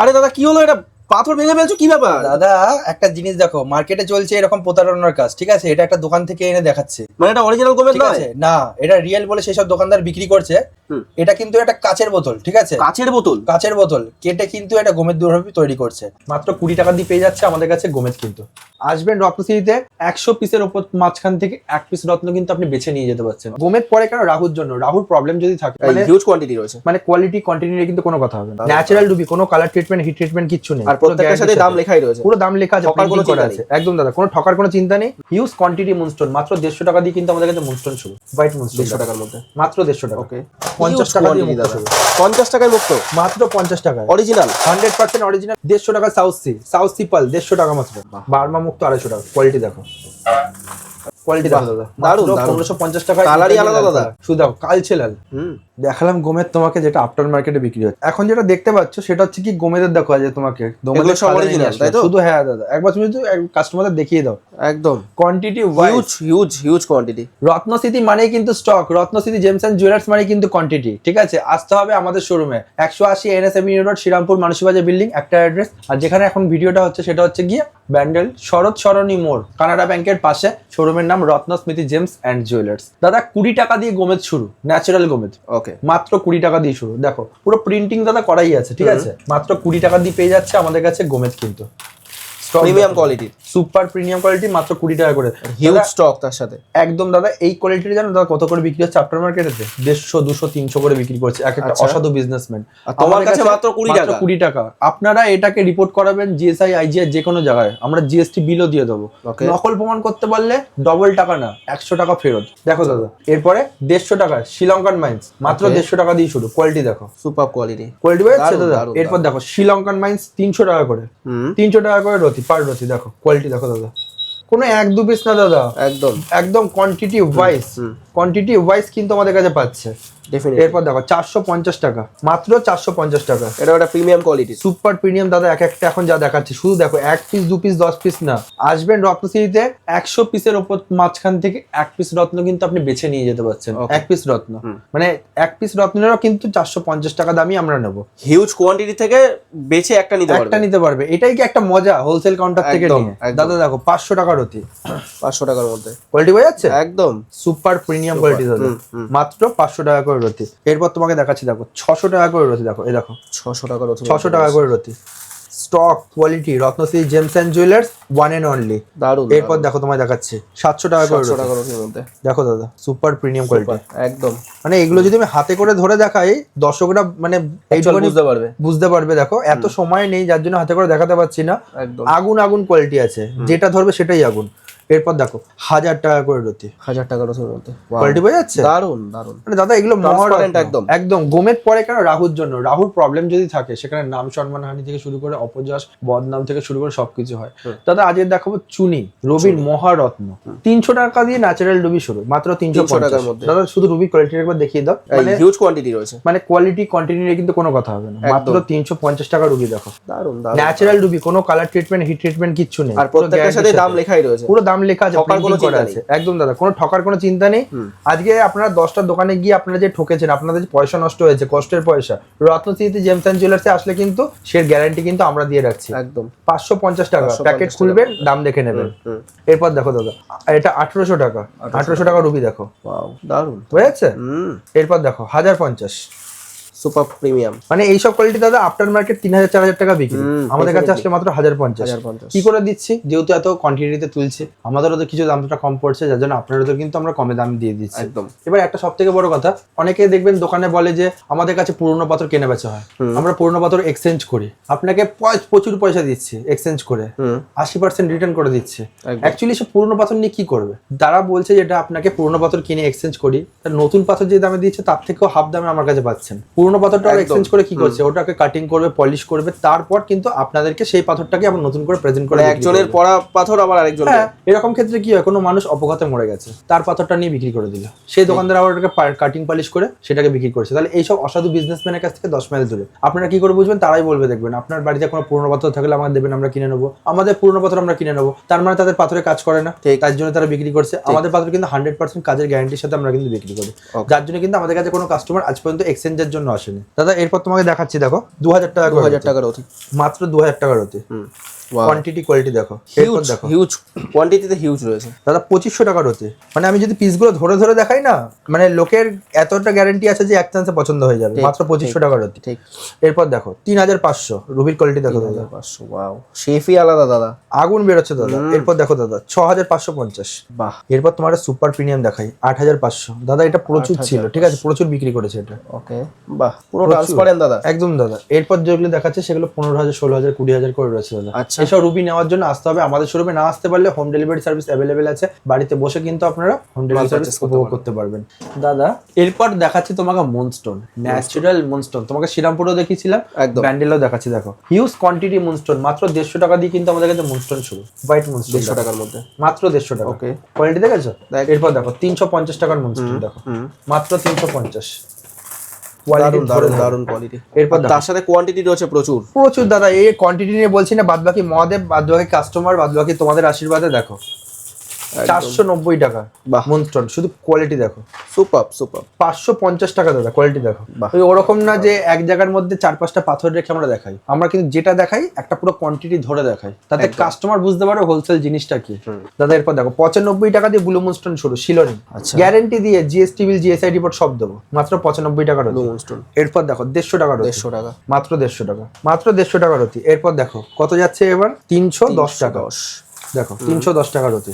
আরে দাদা কি হলো? এটা পাথর ভেঙে ফেলছো? কি ব্যাপার? দাদা একটা জিনিস দেখো মার্কেটে চলছে এরকম প্রতারণার কাজ ঠিক আছে? এটা একটা দোকান থেকে এনে দেখাচ্ছে। মানে এটা অরিজিনাল গোমেদ নয়? না এটা রিয়েল বলে সেসব দোকানদার বিক্রি করছে। এটা কিন্তু একটা কাচের বোতল ঠিক আছে? কাচের বোতল? কাচের বোতল কেটে কিন্তু এটা গোমেদ দুর্ভাবে তৈরি করছে। মাত্র কুড়ি টাকা দিয়ে পেয়ে যাচ্ছে আমাদের কাছে গোমেদ কিন্তু। আসবেন রত্নশ্রীতে একশো পিসের ওপর মাঝখান থেকে এক পিস রত্ন কিন্তু আপনি বেছে নিয়ে যেতে পারছেন। গোমেদ পরে কেন রাহুর জন্য? রাহুর প্রবলেম যদি থাকে মানে হিউজ কোয়ান্টিটি রয়েছে। মানে কোয়ালিটি কন্টিনিউ কিন্তু কোনো কথা হবে না। ন্যাচারাল ডুবি কোনো কালার ট্রিটমেন্ট হিট ট্রিটমেন্ট কিচ্ছু নেই। আর প্রত্যেকটার সাথে দাম লেখাই রয়েছে। পুরো দাম লেখা আছে ঠকার কোনো চিন্তা আছে। একদম দাদা কোনো ঠকার কোনো চিন্তা নেই। হিউজ কোয়ান্টিটি মুনস্টোন মাত্র দেড়শো টাকা দিয়ে কিন্তু আমাদের কাছে মুনস্টোন শুরু। হোয়াইট মুনস্টোন দেড়শো টাকার মধ্যে। মাত্র দেড়শো টাকা। ওকে পঞ্চাশ টাকা দিয়ে মুক্ত শুরু। পঞ্চাশ টাকায় মুক্ত? মাত্র পঞ্চাশ টাকায়। অরিজিনাল হান্ড্রেড পার্সেন্ট অরিজিনাল দেড়শো টাকা সাউথ সি সাউথ সিপাল দেড়শো টাকা মাত্র। বার্মা মুক্ত আড়াইশো টাকা। কোয়ালিটি দেখো। কোয়ালিটি দেখো। দাদা দারুণ, দারুণ। পনেরোশো পঞ্চাশ টাকা কালারই আলাদা দাদা। শুধু কালছে লাল। হুম। দেখালাম গোমেদ তোমাকে যেটা আফটার মার্কেটে বিক্রি হচ্ছে। এখন যেটা দেখতে পাচ্ছ সেটা হচ্ছে কি গোমেদের দেখো আজ তোমাকে গোমেদের সব আসলাম। তাই তো? শুধু হ্যাঁ দাদা একবার তুমি কাস্টমারদের দেখিয়ে দাও। একদম। Quantity huge huge huge quantity রত্নস্থিতি মানেই কিন্তু স্টক রত্নস্থিতি জেমস অ্যান্ড জুয়েলার্স মানে কিন্তু কোয়ান্টিটি ঠিক আছে? আসতে হবে আমাদের শোরুমে একশো আশি NS avenue road Srirampur মানসীবাজার building একটা অ্যাড্রেস আর যেখানে এখন ভিডিওটা হচ্ছে সেটা হচ্ছে গিয়ে ব্যান্ডেল শরৎ সরণী মোড় কানাডা ব্যাংকের পাশে। শোরুমের নাম রত্নস্মৃতি জেমস অ্যান্ড জুয়েলার্স দাদা কুড়ি টাকা দিয়ে গোমেদ শুরু ন্যাচারাল গোমেদ ওকে মাত্র কুড়ি টাকা দিয়ে শুরু। দেখো পুরো প্রিন্টিং দাদা করাই আছে ঠিক আছে? মাত্র কুড়ি টাকা দিয়ে পেয়ে যাচ্ছে আমাদের কাছে গোমেদ কিন্তু। প্রিমিয়াম কোয়ালিটির সুপার প্রিমিয়াম কোয়ালিটি মাত্র কুড়ি টাকা করে। হিউজ স্টক তার সাথে। একদম দাদা এই কোয়ালিটির জানো দাদা কত করে বিক্রি হচ্ছে? আফটার মার্কেটেতে দেড়শো দুশো তিনশো করে বিক্রি করছে। এক একটা আচ্ছা। অসাধু বিজনেসম্যান কাছে মাত্র 20 টাকা? কুড়ি টাকা। আপনারা এটাকে রিপোর্ট করাবেন জিএসআই আইজিআই যে কোনো জায়গায়। আমরা জিএসটি বিলও দিয়ে দেবো। নকল প্রমাণ করতে পারলে ডবল টাকা না একশো টাকা ফেরত। দেখো দাদা এরপরে দেড়শো টাকা শ্রীলঙ্কান মাইন্স মাত্র দেড়শো টাকা দিয়ে শুরু। কোয়ালিটি দেখো। সুপার কোয়ালিটি কোয়ালিটি এরপর দেখো শ্রীলঙ্কান মাইন্স তিনশো টাকা করে। তিনশো টাকা করে রতি। পার রতি দেখো কোয়ালিটি দেখো দাদা। কোনো এক দু পিস না দাদা। একদম। একদম কোয়ান্টিটি ওয়াইজ। কোয়ান্টিটি ওয়াইজ কিন্তু আমাদের কাছে পাচ্ছে। এরপর দেখো চারশো পঞ্চাশ টাকা। মাত্র চারশো পঞ্চাশ টাকা। এটা একটা প্রিমিয়াম কোয়ালিটি সুপার প্রিমিয়াম দাদা এক একটা এখন যা দেখাচ্ছে। শুধু দেখো এক পিস দু পিস দশ পিস না। আসবেন রত্নশ্রীতে একশো পিসের ওপর মাঝখান থেকে এক পিস রত্ন কিন্তু আপনি বেছে নিয়ে যেতে পারছেন। এক পিস রত্ন। মানে এক পিস রত্নেরও কিন্তু চারশো পঞ্চাশ টাকা দামই আমরা নেব। হিউজ কোয়ান্টিটি থেকে বেছে একটা নিতে একটা নিতে পারবে। এটাই কি একটা মজা হোলসেল কাউন্টার থেকে দাদা দেখো পাঁচশো টাকা রতি। পাঁচশো টাকার মধ্যে। কোয়ালিটি বোঝা যাচ্ছে? একদম। সুপার প্রিমিয়াম কোয়ালিটি দাদা। মাত্র পাঁচশো টাকা করে রতি। এরপর তোমাকে দেখাচ্ছি দেখো ছশো টাকা করে রতি দেখো এই দেখো। ছশো টাকার ছশো টাকা করে রতি। Stock quality Ratnashree gems and jewellers one and only দারুণ এরপর দেখো তোমায় দেখাচ্ছি সাতশো টাকা করে রতি। ওটির মধ্যে। দেখো দাদা সুপার প্রিমিয়াম কোয়ালিটি একদম। মানে এগুলো যদি আমি হাতে করে ধরে দেখাই দর্শকরা মানে এইটুকুনি বুঝতে পারবে। বুঝতে পারবে দেখো এত সময় নেই যার জন্য হাতে করে দেখাতে পারছি না। আগুন আগুন কোয়ালিটি আছে। যেটা ধরবে সেটাই আগুন। এরপর দেখো হাজার টাকা করে রতি। হাজার টাকার ওটির মধ্যে কোয়ালিটি বোঝা যাচ্ছে? দারুণ দারুণ মানে দাদা এগুলো মহারত্ন। একদম। একদম। গোমেদ পরে কেন রাহুর জন্য? রাহুর প্রবলেম যদি থাকে সেখানে নাম সম্মানহানি থেকে শুরু করে অপযশ বদনাম থেকে শুরু করে সবকিছু হয়। দাদা আজকে দেখাবো চুনি রবির মহারত্ন। তিনশো টাকা দিয়ে ন্যাচারাল রুবি শুরু মাত্র তিনশো টাকার মধ্যে। দাদা শুধু রুবি কোয়ালিটি একবার দেখিয়ে দাও। মানে হিউজ কোয়ান্টিটি রয়েছে। মানে কোয়ালিটি কন্টিনিউ কিন্তু কোনো কথা হবে না। মাত্র তিনশো পঞ্চাশ টাকা রুবি দেখো। দারুণ ন্যাচারাল রুবি কোনো কালার ট্রিটমেন্ট হিট ট্রিটমেন্ট কিচ্ছু নেই। আর প্রত্যেকটার সাথে দাম লেখাই রয়েছে। পুরো দাম লেখা আছে করা একদম দাদা কোনো ঠকার কোনো চিন্তা নেই। আজকে আপনারা দশটা দোকানে গিয়ে আপনারা যে ঠকেছেন আপনাদের যে পয়সা নষ্ট হয়েছে কষ্টের পয়সা রত্নশ্রীতে জেমস অ্যান্ড জুয়েলার্সে আসলে কিন্তু সে গ্যারান্টি কিন্তু আমরা দিয়ে রাখছি। একদম। পাঁচশো পঞ্চাশ টাকা প্যাকেট। খুলবেন দাম দেখে নেবেন। এরপর দেখো দাদা এটা আঠেরোশো টাকা। আঠেরোশো টাকা রুবি দেখো। দারুণ হুম। এরপর দেখো হাজার পঞ্চাশ। Super premium. মানে এইসব কোয়ালিটি দাদা আফটার মার্কেট তিন হাজার চার হাজার টাকা বিক্রি আমাদের কাছে আসলে মাত্র হাজার পঞ্চাশ। কি করে দিচ্ছি? যেহেতু এত কোয়ান্টিটিতে তুলছি আমাদেরও তো কিছু দামটা কম পড়ছে যার জন্য আপনারও তো কিন্তু আমরা কমে দাম দিয়ে দিচ্ছি। একদম। এবার একটা সব থেকে বড় কথা অনেকে দেখবেন দোকানে বলে যে আমাদের কাছে পুরনো পাথর কেনা বেচা হয়। আমরা পুরনো পাথর এক্সচেঞ্জ করি। আপনাকে প্রচুর পয়সা দিচ্ছি এক্সচেঞ্জ করে। আশি পার্সেন্ট রিটার্ন করে দিচ্ছে। অ্যাকচুয়ালি সে পুরনো পাথর নিয়ে কি করবে? তারা বলছে যেটা আপনাকে পুরনো পাথর কিনে এক্সচেঞ্জ করি। তার নতুন পাথর যে দামে দিচ্ছে তার থেকেও হাফ দামে আমার কাছে পাচ্ছেন। পুরনো পাথরটা একদম। এক্সচেঞ্জ করে কি করছে? ওটাকে কাটিং করবে পলিশ করবে তারপর কিন্তু আপনাদেরকে সেই পাথরটাকে আবার নতুন করে প্রেজেন্ট করে মানে একজনের পড়া পাথর আবার আরেকজন হ্যাঁ এরকম ক্ষেত্রে কি হয় কোনো মানুষ অপঘাতে মরে গেছে তার পাথরটা নিয়ে বিক্রি করে দিল। সেই দোকানদার আবার ওটাকে কাটিং পলিশ করে সেটাকে বিক্রি করছে। তাহলে এইসব অসাধু বিজনেসম্যানের কাছ থেকে দশ মাইল দূরে। আপনারা কি করে বুঝবেন? তারাই বলবে দেখবেন আপনার বাড়িতে কোনো পুরনো পাথর থাকলে আমাদের দেবেন আমরা কিনে নেব। আমাদের পুরনো পাথর আমরা কিনে নেব। তার মানে তাদের পাথরে কাজ করে না। তার জন্য তারা বিক্রি করছে। আমাদের পাথর কিন্তু হান্ড্রেড পার্সেন্ট কাজের গ্যারান্টির সাথে আমরা কিন্তু বিক্রি করি। যার জন্য কিন্তু আমাদের কাছে কোনো কাস্টমার আজ পর্যন্ত এক্সচেঞ্জের জন্য আসে আসেনি। দাদা এরপর তোমাকে দেখাচ্ছি দেখো। দু হাজার টাকা দু হাজার টাকার অতি মাত্র দু হাজার টাকার অতি হুম। কোয়ান্টিটি কোয়ালিটি দেখো। হিউজ দেখো। হিউজ কোয়ান্টিটিতে হিউজ রয়েছে। দাদা পঁচিশশো টাকার হতে মানে আমি যদি পিসগুলো ধরে ধরে দেখাই না মানে লোকের এতটা গ্যারান্টি আছে যে এক চান্সে পছন্দ হয়ে যাবে। মাত্র পঁচিশশো টাকার হতে ঠিক এরপর দেখো তিন হাজার পাঁচশো। রুবির কোয়ালিটি দেখো দাদা। পাঁচশো ওয়াও শেফই আলাদা দাদা। আগুন বেরোচ্ছে দাদা। এরপর দেখো দাদা ছ হাজার পাঁচশো পঞ্চাশ। বাহ। এরপর তোমার সুপার প্রিমিয়াম দেখাই আট হাজার পাঁচশো। দাদা এটা প্রচুর ছিল। ঠিক আছে প্রচুর বিক্রি করেছে এটা। ওকে বাহ পুরো ট্রান্সপারেন্ট দাদা। একদম দাদা। এরপর যেগুলো দেখাচ্ছে সেগুলো পনেরো হাজার ষোলো হাজার কুড়ি হাজার করে রয়েছে দাদা। আচ্ছা। এসব রুবি নেওয়ার জন্য আসতে হবে। আমাদের শোরুমে না আসতে পারলে হোম ডেলিভারি সার্ভিস অ্যাভেলেবেল আছে। বাড়িতে বসে কিন্তু আপনারা হোম ডেলিভারি সার্ভিস উপভোগ করতে পারবেন। দাদা এরপর দেখাচ্ছি তোমাকে মুনস্টোন ন্যাচারাল মুনস্টোন তোমাকে শ্রীরামপুরও দেখিয়েছিলাম একদম। ব্যান্ডেলও দেখাচ্ছি দেখো। হিউজ কোয়ান্টিটি মুনস্টোন মাত্র দেড়শো টাকা দিয়ে কিন্তু আমাদের কাছে মুনস্টোন শুরু। হোয়াইট মুনস্টোন দেড়শো টাকার মধ্যে। মাত্র দেড়শো টাকা। ওকে কোয়ালিটি দেখেছ? দেখ। এরপর দেখো তিনশো পঞ্চাশ টাকার মুনস্টোন দেখো। মাত্র তিনশো পঞ্চাশ। দারুণ দারুণ দারুণ কোয়ালিটি এরপর তার সাথে কোয়ান্টিটি রয়েছে প্রচুর। প্রচুর দাদা এই কোয়ান্টিটি নিয়ে বলছি না বাদবাকি মদে মহাদেব বাদ কাস্টমার বাদবাকি তোমাদের আশীর্বাদে দেখো। চারশো নব্বই টাকা। বাহ। মনস্টন শুধু কোয়ালিটি দেখো। সুপার সুপার পাঁচশো পঞ্চাশ টাকা দাদা কোয়ালিটি দেখো। ওই ওরকম না যে এক জায়গার মধ্যে চার পাঁচটা পাথর রেখে আমরা দেখাই। আমরা কিন্তু যেটা দেখাই একটা পুরো কোয়ান্টিটি ধরে দেখাই। তাতে কাস্টমার বুঝতে পারো হোলসেল জিনিসটা কি। দাদা এরপর দেখো পঁচানব্বই টাকা দিয়ে ব্লু মুনস্টোন শুরু শিলনি। আচ্ছা। গ্যারেন্টি দিয়ে জিএসটি বিল জিএসআই রিপোর্ট সব দেবো। মাত্র পঁচানব্বই টাকার ব্লু। মুনস্টোন এরপর দেখো দেড়শো টাকার দেড়শো টাকা। মাত্র দেড়শো টাকা। মাত্র দেড়শো টাকার অতি এরপর দেখো কত যাচ্ছে এবার? তিনশো দশ টাকা। দেখো তিনশো দশ টাকার অতি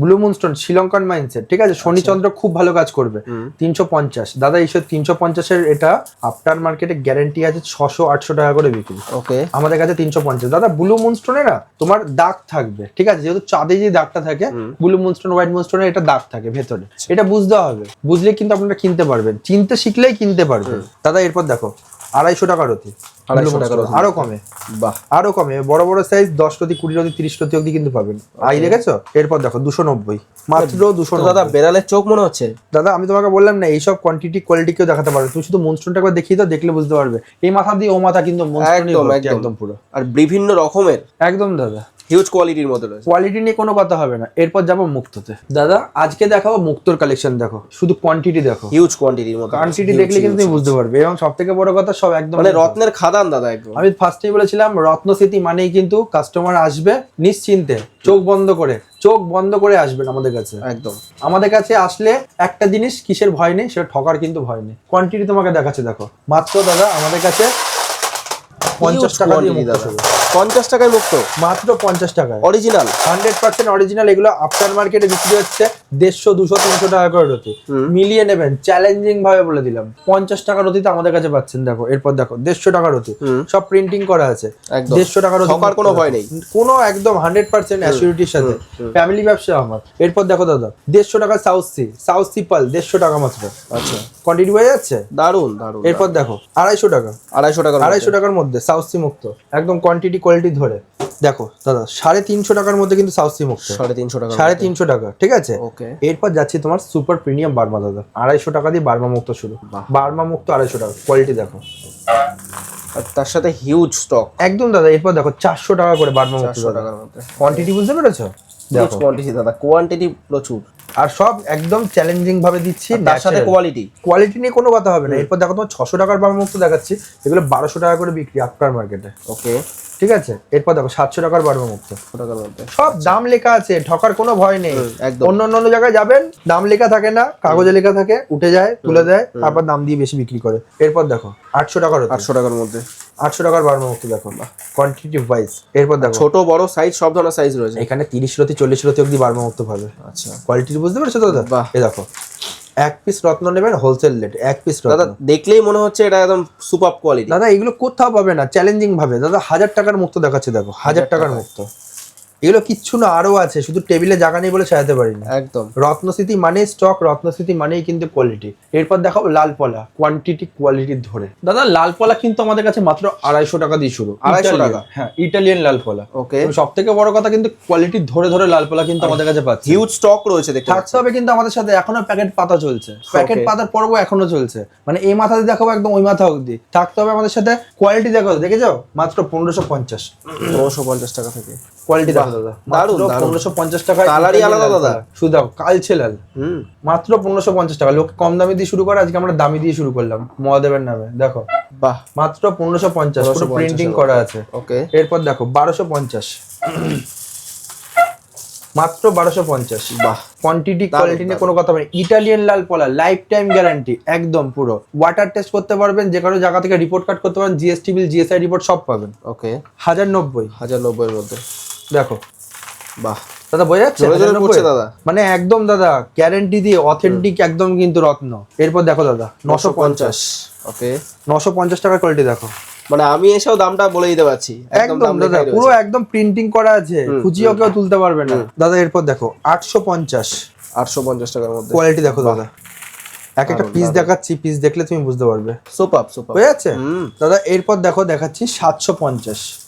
ব্লু মুনস্টোন শ্রীলঙ্কান মাইন্ডসেট ঠিক আছে? শনিচন্দ্র খুব ভালো কাজ করবে। তিনশো পঞ্চাশ। দাদা এইসব তিনশো পঞ্চাশের এটা আফটার মার্কেটে গ্যারেন্টি আছে ছশো আটশো টাকা করে বিক্রি। ওকে। আমাদের কাছে তিনশো পঞ্চাশ। দাদা ব্লু মুনস্টোনে না তোমার দাগ থাকবে ঠিক আছে? যেহেতু চাঁদে যে দাগটা থাকে ব্লু মুনস্টোন হোয়াইট মুনস্টোনে এটা দাগ থাকে ভেতরে। আচ্ছা। এটা বুঝতে হবে। বুঝলে কিন্তু আপনারা কিনতে পারবেন। চিনতে শিখলেই কিনতে পারবেন। দাদা এরপর দেখো। আড়াইশো টাকার রতি। আড়াইশো আরও কমে। বাহ। আরও কমে। বড় বড় সাইজ দশ রতি কুড়ি রতি তিরিশ রতি অব্দি কিন্তু পাবেন। আই দেখেছ? এরপর দেখো দুশো নব্বই। মাত্র দুশো দাদা বেড়ালের চোখ মনে হচ্ছে? দাদা আমি তোমাকে বললাম না এইসব কোয়ান্টিটি কোয়ালিটি কেউ দেখাতে পারবে তুমি শুধু মনস্টোনটা একবার দেখিয়ে দাও দেখলে বুঝতে পারবে। এই মাথা দিয়ে ও মাথা কিন্তু। একদম পুরো। আর বিভিন্ন রকমের? একদম দাদা। হিউজ কোয়ালিটির মধ্যে রয়েছে। কোয়ালিটি নিয়ে কোনো কথা হবে না। এরপর যাব মুক্ততে। দাদা আজকে দেখাবো মুক্তর কালেকশন দেখো। শুধু কোয়ান্টিটি দেখো। হিউজ কোয়ান্টিটির মধ্যে কোয়ান্টিটি দেখলে কিন্তু তুমি বুঝতে পারবে। এবং সব থেকে বড় কথা সব একদম মানে রত্নের খাদান দাদা একদম। আমি ফার্স্টেই বলেছিলাম রত্নস্মৃতি মানেই কিন্তু কাস্টমার আসবে নিশ্চিন্তে চোখ বন্ধ করে। চোখ বন্ধ করে আসবেন আমাদের কাছে। একদম। আমাদের কাছে আসলে একটা জিনিস কিসের ভয় নেই সেটা ঠকার কিন্তু ভয় নেই। কোয়ান্টিটি তোমাকে দেখাচ্ছে দেখো। মাত্র দাদা আমাদের কাছে পঞ্চাশ টাকা দিয়ে মুক্ত। পঞ্চাশ টাকায় মুক্ত। মাত্র পঞ্চাশ টাকায়। অরিজিনাল হান্ড্রেড পার্সেন্ট অরিজিনাল এগুলো আফটার মার্কেটে বিক্রি হচ্ছে দেড়শো দুশো তিনশো টাকা করে রতি। মিলিয়ে নেবেন চ্যালেঞ্জিং ভাবে বলে দিলাম। পঞ্চাশ টাকা রতিতে আমাদের কাছে পাচ্ছেন দেখো এরপর দেখো দেড়শো টাকা রতি। সব প্রিন্টিং করা আছে। দেড়শো টাকা রতি কোনো ভয় নেই। কোনো একদম হান্ড্রেড পার্সেন্ট অ্যাসিউরিটির সাথে। ফ্যামিলি ব্যবসা আমার। এরপর দেখো দাদা দেড়শো টাকা South Sea South Sea pearl দেড়শো টাকা মাত্র। আচ্ছা। কোয়ান্টিটি হয়ে যাচ্ছে? দারুণ দারুণ এরপর দেখো আড়াইশো টাকা। আড়াইশো টাকার আড়াইশো টাকার মধ্যে। সাউথ মুক্ত। একদম কোয়ান্টিটি কোয়ালিটি ধরে। দেখো দাদা সাড়ে তিনশো টাকার মধ্যে কিন্তু সাউথ সি মুক্ত। সাড়ে তিনশো টাকা সাড়ে তিনশো টাকা ঠিক আছে? ওকে এরপর যাচ্ছি তোমার সুপার প্রিমিয়াম বার্মা দাদা। আড়াইশো টাকা দিয়ে বার্মা মুক্ত শুরু। বার্মা মুক্ত আড়াইশো টাকা কোয়ালিটি দেখো। আর তার সাথে হিউজ স্টক একদম দাদা এরপর দেখো চারশো টাকা করে বার্মা মুক্ত টাকার মধ্যে। কোয়ান্টিটি বুঝতে পেরেছ? হিউজ কোয়ান্টিটি দাদা। কোয়ান্টিটি প্রচুর। আর সব একদম চ্যালেঞ্জিং ভাবে দিচ্ছি তার সাথে কোয়ালিটি কোয়ালিটি নিয়ে কোনো কথা হবে না। এরপর দেখো তোমার ছশো টাকার বার্মা মুক্ত দেখাচ্ছি। এগুলো বারোশো টাকা করে বিক্রি আফটার মার্কেটে ওকে ঠিক আছে? এরপর দেখো সাতশো টাকার বার্মা মুক্ত সব দাম লেখা আছে ঠকার কোনো ভয় নেই। একদম। অন্য অন্য জায়গায় যাবেন দাম লেখা থাকে না কাগজে লেখা থাকে উঠে যায় তুলে দেয় তারপর দাম দিয়ে বেশি বিক্রি করে। এরপর দেখো আটশো টাকার আটশো টাকার মধ্যে। আটশো টাকার বারো মুক্তি দেখো। কোয়ান্টিটি ওয়াইজ এরপর দেখো। ছোট বড় সাইজ সব ধরনের সাইজ রয়েছে। এখানে তিরিশ রতি চল্লিশ রতি অব্দি বারো মুক্ত পাবে। আচ্ছা। কোয়ালিটি বুঝতে পারছ দাদা? বাহ। এ দেখো। এক পিস রত্ন নেবেন হোলসেল রেট এক পিস দাদা দেখলেই মনে হচ্ছে এটা একদম সুপার কোয়ালিটি দাদা এগুলো কোথাও পাবে না চ্যালেঞ্জিং ভাবে। দাদা হাজার টাকার মুক্ত দেখাচ্ছে দেখো। হাজার টাকার মুক্ত। এগুলো কিচ্ছু না আরও আছে শুধু টেবিলে জায়গা নেই বলে সাজাতে পারিনি একদম। রত্নস্মৃতি মানে স্টক রত্নস্মৃতি মানেই কিন্তু কোয়ালিটি এরপর দেখাবো লাল পলা কোয়ান্টিটি কোয়ালিটি ধরে। দাদা লাল পলা কিন্তু আমাদের কাছে মাত্র আড়াইশো টাকা দিয়ে শুরু। আড়াইশো টাকা? হ্যাঁ ইটালিয়ান লাল পলা। ওকে সব থেকে বড় কথা কিন্তু কোয়ালিটি ধরে ধরে লাল পলা কিন্তু আমাদের কাছে পাচ্ছি। হিউজ স্টক রয়েছে দেখতে থাকতে হবে কিন্তু আমাদের সাথে এখনও প্যাকেট পাতা চলছে। প্যাকেট পাতার পর্ব এখনও চলছে। মানে এই মাথাতে দেখাবো একদম ওই মাথা অবধি। থাকতে হবে আমাদের সাথে কোয়ালিটি দেখো দেখে যাও মাত্র পনেরোশো পঞ্চাশ। পনেরোশো পঞ্চাশ টাকা থেকে। কোয়ালিটি দেখো দাদা। দারুণ। পনেরোশো পঞ্চাশ টাকা কালারই আলাদা দাদা। শুধু দেখো কালছে লাল। মাত্র পনেরোশো পঞ্চাশ টাকা। লোক কম দামে দিয়ে শুরু করে আজকে আমরা দামি দিয়ে শুরু করলাম। মহাদেবের নামে দেখো। বাহ। মাত্র পনেরোশো পঞ্চাশ পুরো প্রিন্টিং করা আছে। ওকে। এরপর দেখো বারোশো পঞ্চাশ। মাত্র বারোশো পঞ্চাশ। বাহ। কোয়ান্টিটি কোয়ালিটি নিয়ে কোনো কথা বলি ইটালিয়ান লাল পলা লাইফ টাইম গ্যারান্টি একদম পুরো। ওয়াটার টেস্ট করতে পারবেন যে কোনো জায়গা থেকে রিপোর্ট কার্ড করতে পারবেন জিএসটি বিল জিএসআই রিপোর্ট সব পাবেন। ওকে। হাজার নব্বই। হাজার নব্বইয়ের মধ্যে। দেখো। বাহ। দাদা বোঝা যাচ্ছে? জোরে জোরে 1090? পড়ছে দাদা। মানে একদম দাদা গ্যারান্টি দিয়ে অথেন্টিক একদম কিন্তু রত্ন। এরপর দেখো দাদা নশো পঞ্চাশ। ওকে। নশো পঞ্চাশ টাকার কোয়ালিটি দেখো। মানে আমি এসেও দামটা বলে দিতে পারছি। একদম দাদা পুরো একদম প্রিন্টিং করা আছে। খুঁজিও কেউ তুলতে পারবে না। দাদা এরপর দেখো আটশো পঞ্চাশ। আটশো পঞ্চাশ টাকার মধ্যে। কোয়ালিটি দেখো দাদা। এক একটা পিস দেখাচ্ছি পিস দেখলে তুমি বুঝতে পারবে। সুপার সুপার বুঝে যাচ্ছে? হুম। দাদা এরপর দেখো দেখাচ্ছি সাতশো পঞ্চাশ।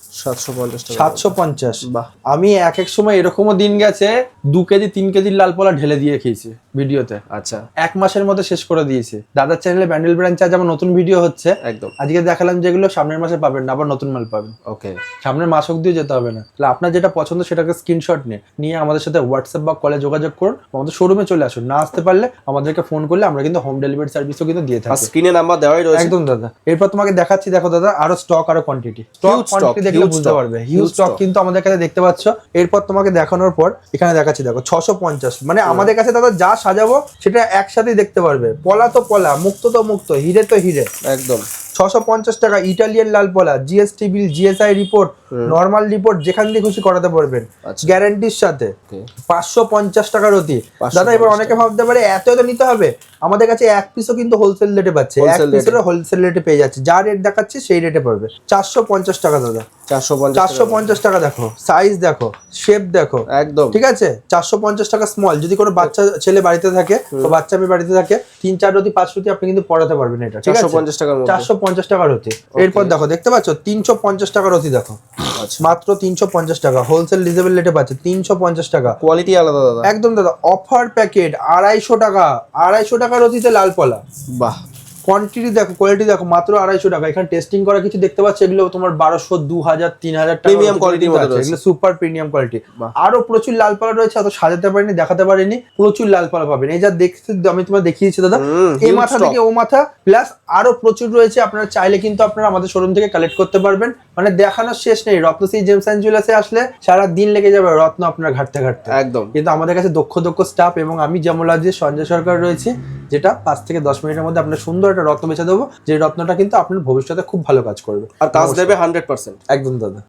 সাতশো পঞ্চাশ আমি এক এক সময় এরকমও দিন গেছে দু কেজি তিন কেজির লাল পোলা ঢেলে দিয়ে খেয়েছি ভিডিওতে। আচ্ছা। এক মাসের মধ্যে শেষ করে দিয়েছি। দাদার চ্যানেলে ব্যান্ডেল ব্রাঞ্চে আজ আমার নতুন ভিডিও হচ্ছে। একদম। আজকে দেখালাম যেগুলো সামনের মাসে পাবেন না আবার নতুন মাল পাবেন। ওকে। সামনের মাস যেতে হবে না। তাহলে আপনার যেটা পছন্দ সেটাকে স্ক্রিনশট নিয়ে নিয়ে আমাদের সাথে হোয়াটসঅ্যাপ বা কলে যোগাযোগ করুন। আমাদের শোরুমে চলে আসুন। না আসতে পারলে আমাদেরকে ফোন করলে আমরা কিন্তু হোম ডেলিভারি সার্ভিসও কিন্তু দিয়ে থাকি। স্ক্রিনে নাম্বার দেওয়াই রয়েছে। একদম দাদা। এরপর তোমাকে দেখাচ্ছি দেখো দাদা আরও স্টক আরও কোয়ান্টিটি স্টক কোয়ান্টিটি huge বুঝতে পারবে। হিউজ স্টক কিন্তু আমাদের কাছে দেখতে পাচ্ছ। এরপর তোমাকে দেখানোর পর এখানে দেখাচ্ছি দেখো ছশো পঞ্চাশ। মানে আমাদের কাছে দাদা যা সাজাবো সেটা একসাথেই দেখতে পারবে। পলা তো পলা মুক্ত তো মুক্ত হিরে তো হিরে। একদম। ছশো পঞ্চাশ টাকা ইটালিয়ান লাল পলা GST bill GSI report normal report যেখান দিয়ে খুশি করাতে পারবেন। আচ্ছা। গ্যারান্টির সাথে। পাঁচশো পঞ্চাশ টাকার অতি দাদা এবার অনেকে ভাবতে পারে এত এত নিতে হবে। আমাদের কাছে এক পিসও কিন্তু হোলসেল রেটে পাচ্ছে। এক পিসেরও হোলসেল রেটে পেয়ে যাচ্ছে। যা রেট দেখাচ্ছে সেই রেটে পাবে চারশো পঞ্চাশ টাকা দাদা। চারশো পঞ্চাশ টাকা দেখো। সাইজ দেখো শেপ দেখো একদম। ঠিক আছে? চারশো পঞ্চাশ টাকা স্মল যদি কোনো বাচ্চা ছেলে বাড়িতে থাকে বা বাচ্চা মেয়ে বাড়িতে থাকে তিন চার রতি পাঁচ রতি আপনি কিন্তু পড়াতে পারবেন এটা চারশো পঞ্চাশ টাকার মধ্যে। চারশো পঞ্চাশ টাকার অতি এরপর দেখো দেখতে পাচ্ছ? তিনশো পঞ্চাশ টাকার অতি দেখো। আচ্ছা। মাত্র তিনশো পঞ্চাশ টাকা। হোলসেল রিজনেবল রেটে পাচ্ছে তিনশো পঞ্চাশ টাকা। কোয়ালিটি আলাদা দাদা। একদম দাদা। অফার প্যাকেট আড়াইশো টাকা। আড়াইশো টাকার অতিতে লাল পলা। বাহ। কোয়ান্টিটি দেখো কোয়ালিটি দেখো মাত্র আড়াইশো টাকা। এখানে টেস্টিং করা কিছু দেখতে পাচ্ছ? এগুলো তোমার বারোশো দু হাজার তিন হাজার প্রিমিয়াম রয়েছে। এগুলো সুপার প্রিমিয়াম কোয়ালিটি আরও প্রচুর লাল পালা রয়েছে অত সাজাতে পারিনি দেখাতে পারিনি প্রচুর লাল পালা পাবেন। এই যা দেখতে আমি তোমার দেখিয়েছি দাদা এই মাথা থেকে ও মাথা প্লাস আরও প্রচুর রয়েছে আপনারা চাইলে কিন্তু আপনারা আমাদের শোরুম থেকে কালেক্ট করতে পারবেন। মানে দেখানোর শেষ নেই। রত্ন রত্নশ্রী জেমস অ্যান্ড জুয়েলার্সে আসলে সারা দিন লেগে যাবে রত্ন আপনার ঘাটতে ঘাটতে। একদম। কিন্তু আমাদের কাছে দক্ষ দক্ষ স্টাফ এবং আমি যেমন আজকে সঞ্জয় সরকার রয়েছে যেটা পাঁচ থেকে দশ মিনিটের মধ্যে আপনার সুন্দর একটা রত্ন বেছে দেবো যে রত্নটা কিন্তু আপনার ভবিষ্যতে খুব ভালো কাজ করবে। আর কাজ দেবে হান্ড্রেড পার্সেন্ট একদম দাদা।